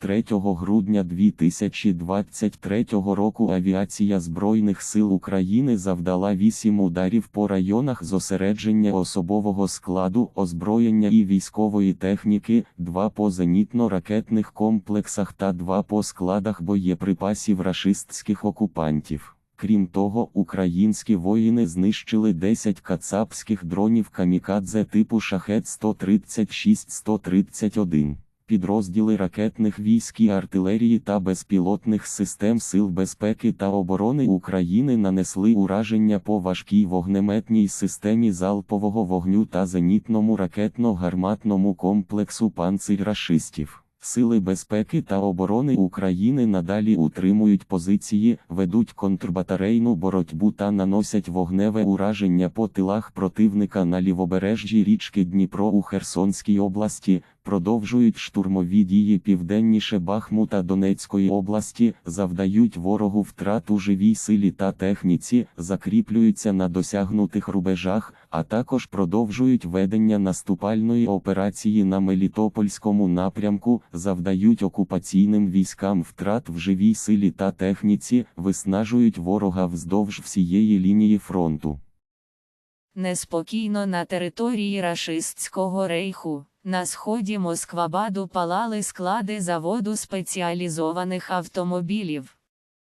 3 грудня 2023 року авіація Збройних сил України завдала 8 ударів по районах зосередження особового складу, озброєння і військової техніки, 2 по зенітно-ракетних комплексах та 2 по складах боєприпасів рашистських окупантів. Крім того, українські воїни знищили 10 кацапських дронів камікадзе типу шахет 136-131. Підрозділи ракетних військ і артилерії та безпілотних систем Сил безпеки та оборони України нанесли ураження по важкій вогнеметній системі залпового вогню та зенітному ракетно-гарматному комплексу «Панцирь рашистів». Сили безпеки та оборони України надалі утримують позиції, ведуть контрбатарейну боротьбу та наносять вогневе ураження по тилах противника на лівобережжі річки Дніпро у Херсонській області, продовжують штурмові дії південніше Бахмута Донецької області, завдають ворогу втрат у живій силі та техніці, закріплюються на досягнутих рубежах, а також продовжують ведення наступальної операції на Мелітопольському напрямку, завдають окупаційним військам втрат в живій силі та техніці, виснажують ворога вздовж всієї лінії фронту. Неспокійно на території рашистського рейху. На сході Москвабаду палали склади заводу спеціалізованих автомобілів.